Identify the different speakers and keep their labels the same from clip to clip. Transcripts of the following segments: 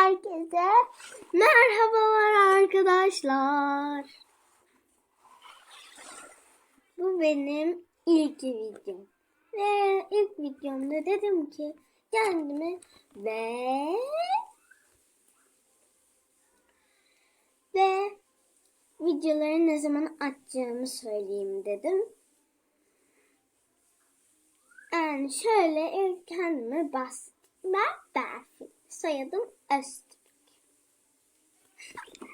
Speaker 1: Herkese merhabalar arkadaşlar. Bu benim ilk videom. Ve ilk videomda dedim ki kendime ve ve videoları ne zaman açacağımı söyleyeyim dedim. Yani şöyle ilk kendime bastım. Ben Berfin. Soyadım Öztürk.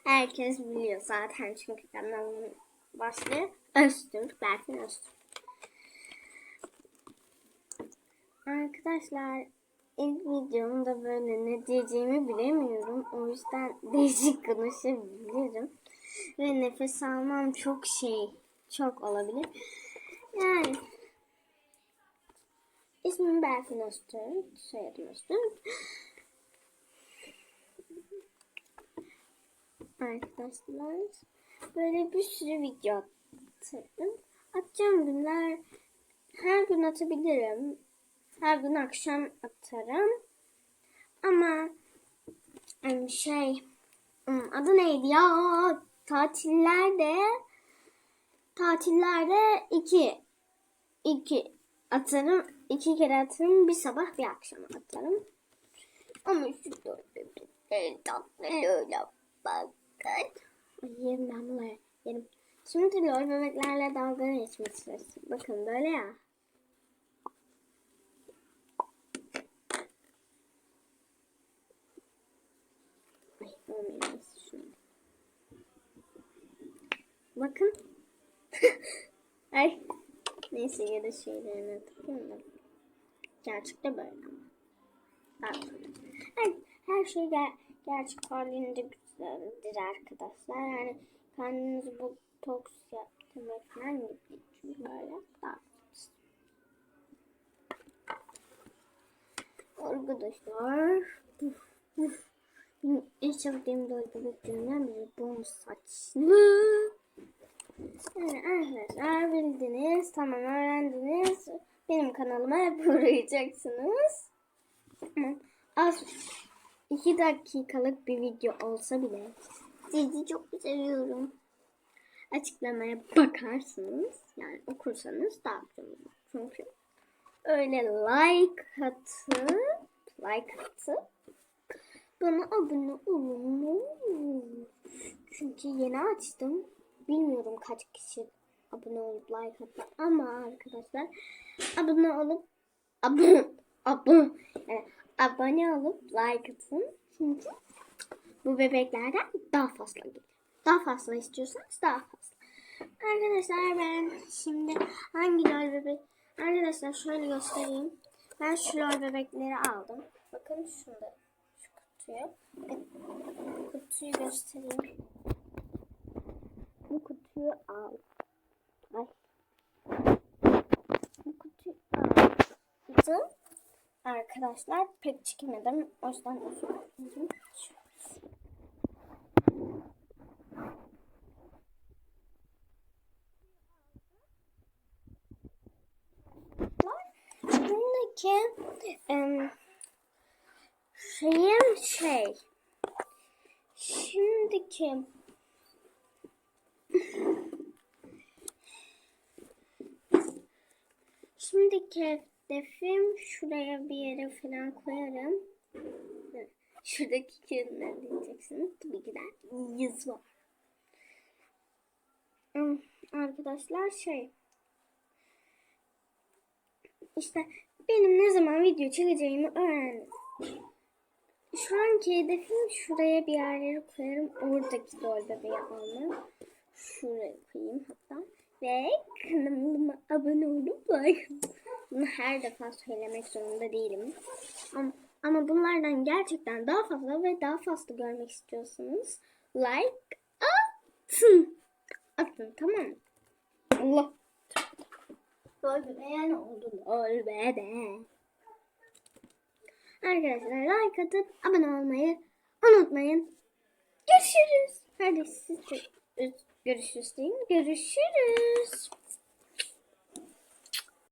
Speaker 1: Herkes biliyor zaten çünkü kanalımın başlığı Öztürk. Berfin Öztürk. Arkadaşlar ilk videomda böyle ne diyeceğimi bilemiyorum. O yüzden değişik konuşabilirim. Ve nefes almam çok şey, çok olabilir. Yani İsmim Berfin Öztürk. Soyadım Öztürk. Arkadaşlar böyle bir sürü video attım. Atacağım günler her gün atabilirim. Her gün akşam atarım. Ama em, şey adı neydi ya? Tatillerde tatillerde iki iki atarım. iki kere atarım. Bir sabah bir akşam atarım. Ama şu dört tatlı öyle bakın. Ay, Yerim ben. Yerim. Şimdi lol bebeklerle dalga geçmek. Bakın böyle ya. Ay. Şunu. Bakın. Ay. Neyse ya da şeylerine takayım da. Gerçekte böyle ama. Sonra. Her, şey ger gerçek halinde güzeldir arkadaşlar. Yani kendinizi botoks yaptırmak falan gibi. Çünkü böyle daha Arkadaşlar. En sevdiğim dolgu bebeklerimden biri bu saçlı. Yani arkadaşlar bildiniz, tamam öğrendiniz. Benim kanalıma hep uğrayacaksınız. Az iki dakikalık bir video olsa bile sizi çok seviyorum. Açıklamaya bakarsınız. Yani okursanız daha güzel. Çünkü öyle like atıp like atıp bana abone olun. Çünkü yeni açtım. Bilmiyorum kaç kişi abone olup like attı ama arkadaşlar abone olup abone abone yani abone olup like atın. Çünkü bu bebeklerden daha fazla gelir. Daha fazla istiyorsanız daha fazla. Arkadaşlar ben şimdi hangi lol bebek Arkadaşlar şöyle göstereyim. Ben şu lol bebekleri aldım. Bakın şurada şu kutuyu. Kutuyu göstereyim. Bu kutuyu al. Ay. Bu kutuyu aldım. Arkadaşlar pek çekemedim. O yüzden özür dilerim. Şimdiki em, şeyim şey. Şimdiki Şimdiki hedefim şuraya bir yere falan koyarım. Şuradaki kelimeler diyeceksiniz. Tabii ki de yüz var. Hmm, Arkadaşlar şey işte benim ne zaman video çekeceğimi öğrendim. Şu anki hedefim şuraya bir yerlere koyarım. Oradaki dol bebeği almam. Şuraya koyayım hatta. Ve kanalıma abone olup like Bunu her defa söylemek zorunda değilim. Ama, ama bunlardan gerçekten daha fazla ve daha fazla görmek istiyorsanız like atın. Atın tamam mı? Allah. Lol bebeğe ne oldu? Lol bebe. Arkadaşlar like atıp abone olmayı unutmayın. Görüşürüz. Hadi siz de görüşürüz deyin. Görüşürüz.